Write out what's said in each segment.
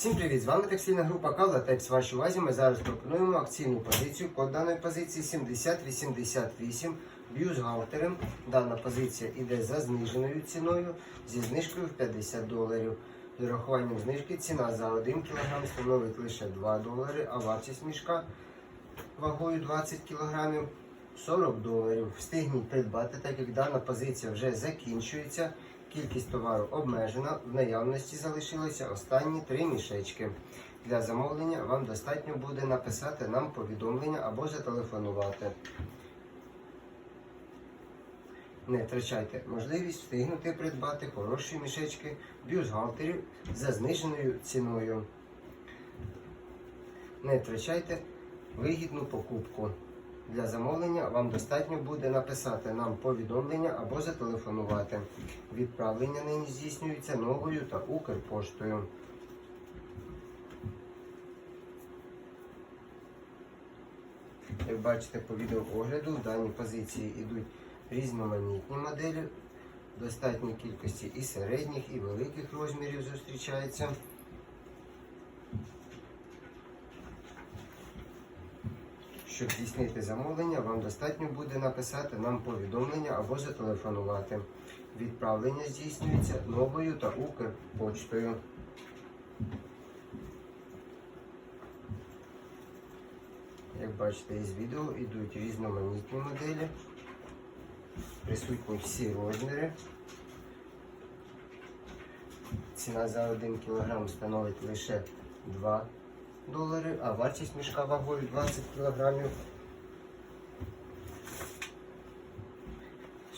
Всім привіт! З вами текстильна група Кавлатекс. Вашій увазі ми зараз пропонуємо акційну позицію. По даної позиції 7088 бюстгальтерем. Дана позиція йде за зниженою ціною зі знижкою в 50 доларів. З урахуванням знижки ціна за 1 кг становить лише 2 долари, а вартість мішка вагою 20 кг 40 доларів. Встигніть придбати, так як дана позиція вже закінчується. Кількість товару обмежена. В наявності залишилися останні три мішечки. Для замовлення вам достатньо буде написати нам повідомлення або зателефонувати. Не втрачайте можливість встигнути придбати хороші мішечки бюстгальтерів за зниженою ціною. Не втрачайте вигідну покупку. Для замовлення вам достатньо буде написати нам повідомлення або зателефонувати. Відправлення нині здійснюється новою та Укрпоштою. Як бачите по відеоогляду, в даній позиції йдуть різноманітні моделі. В достатній кількості і середніх, і великих розмірів зустрічаються. Щоб здійснити замовлення, вам достатньо буде написати нам повідомлення або зателефонувати. Відправлення здійснюється новою та Укрпочтою. Як бачите із відео, йдуть різноманітні моделі, присутні всі розміри. Ціна за 1 кг становить лише 2 долари, а вартість мішка вагою 20 кг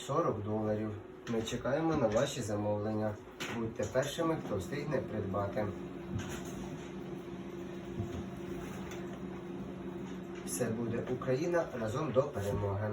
40 доларів. Ми чекаємо на ваші замовлення. Будьте першими, хто встигне придбати. Все буде Україна разом до перемоги.